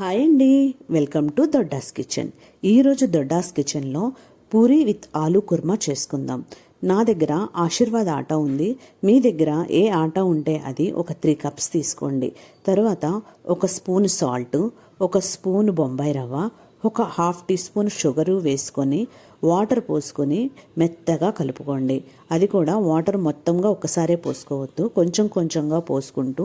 Hi అండి. Welcome to Dodda's kitchen. ఈరోజు దొడ్డాస్ కిచెన్లో పూరి విత్ ఆలు కుర్మా చేసుకుందాం. నా దగ్గర ఆశీర్వాద్ ఆట ఉంది. మీ దగ్గర ఏ ఆట ఉంటే అది ఒక త్రీ కప్స్ తీసుకోండి. తర్వాత ఒక స్పూన్ సాల్ట్ ఒక స్పూన్ బొంబాయి రవ్వ ఒక హాఫ్ టీ స్పూన్ షుగరు వేసుకొని వాటర్ పోసుకొని మెత్తగా కలుపుకోండి. అది కూడా వాటర్ మొత్తంగా ఒకసారే పోసుకోవద్దు. కొంచెం కొంచెంగా పోసుకుంటూ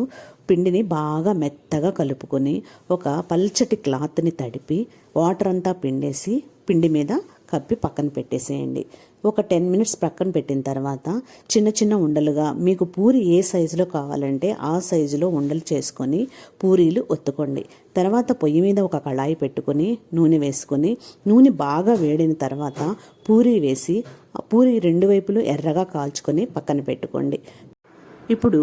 పిండిని బాగా మెత్తగా కలుపుకొని ఒక పల్చటి క్లాత్ని తడిపి వాటర్ అంతా పిండేసి పిండి మీద కప్పి పక్కన పెట్టేసేయండి. ఒక టెన్ మినిట్స్ పక్కన పెట్టిన తర్వాత చిన్న చిన్న ఉండలుగా మీకు పూరి ఏ సైజులో కావాలంటే ఆ సైజులో ఉండలు చేసుకొని పూరీలు ఒత్తుకోండి. తర్వాత పొయ్యి మీద ఒక కళాయి పెట్టుకొని నూనె వేసుకొని నూనె బాగా వేడిన తర్వాత పూరి వేసి పూరి రెండు వైపులు ఎర్రగా కాల్చుకొని పక్కన పెట్టుకోండి. ఇప్పుడు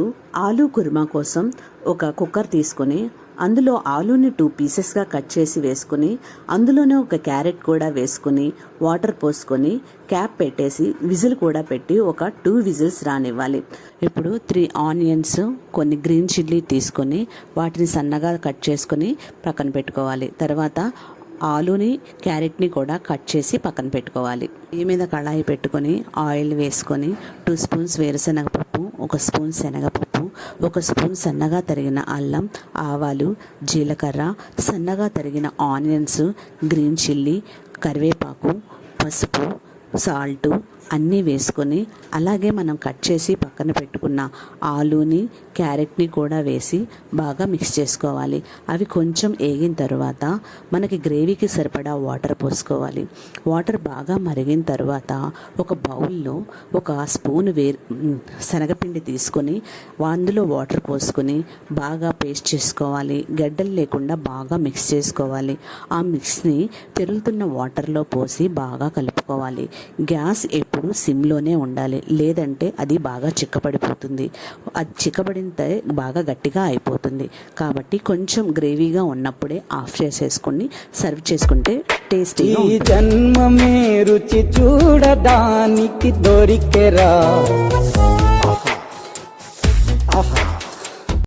ఆలూ కుర్మా కోసం ఒక కుక్కర్ తీసుకొని అందులో ఆలూని టూ పీసెస్గా కట్ చేసి వేసుకుని అందులోనే ఒక క్యారెట్ కూడా వేసుకుని వాటర్ పోసుకొని క్యాప్ పెట్టేసి విజిల్ కూడా పెట్టి ఒక టూ విజిల్స్ రానివ్వాలి. ఇప్పుడు త్రీ ఆనియన్స్ కొన్ని గ్రీన్ చిల్లీ తీసుకొని వాటిని సన్నగా కట్ చేసుకొని పక్కన పెట్టుకోవాలి. తర్వాత ఆలుని క్యారెట్ని కూడా కట్ చేసి పక్కన పెట్టుకోవాలి. ఈ మీద కళాయి పెట్టుకొని ఆయిల్ వేసుకొని టూ స్పూన్స్ వేరుశనగపప్పు ఒక స్పూన్ శనగపప్పు ఒక స్పూన్ సన్నగా తరిగిన అల్లం ఆవాలు జీలకర్ర సన్నగా తరిగిన ఆనియన్స్ గ్రీన్ చిల్లీ కరివేపాకు పసుపు సాల్టు అన్నీ వేసుకొని అలాగే మనం కట్ చేసి పక్కన పెట్టుకున్న ఆలూని క్యారెట్ని కూడా వేసి బాగా మిక్స్ చేసుకోవాలి. అవి కొంచెం వేగిన తర్వాత మనకి గ్రేవీకి సరిపడా వాటర్ పోసుకోవాలి. వాటర్ బాగా మరిగిన తర్వాత ఒక బౌల్లో ఒక స్పూన్ వే శనగపిండి తీసుకొని అందులో వాటర్ పోసుకొని బాగా పేస్ట్ చేసుకోవాలి. గడ్డలు లేకుండా బాగా మిక్స్ చేసుకోవాలి. ఆ మిక్స్ని పెరుగుతున్న వాటర్లో పోసి బాగా కలుపుకోవాలి. గ్యాస్ ఎప్పుడు సిమ్లోనే ఉండాలి. లేదంటే అది బాగా చిక్కబడిపోతుంది. అది చిక్కబడితే బాగా గట్టిగా అయిపోతుంది. కాబట్టి కొంచెం గ్రేవీగా ఉన్నప్పుడే ఆఫ్ చేసేసుకొని సర్వ్ చేసుకుంటే టేస్టీగా ఈ జన్మమే రుచి చూడడానికి దొరికెరా?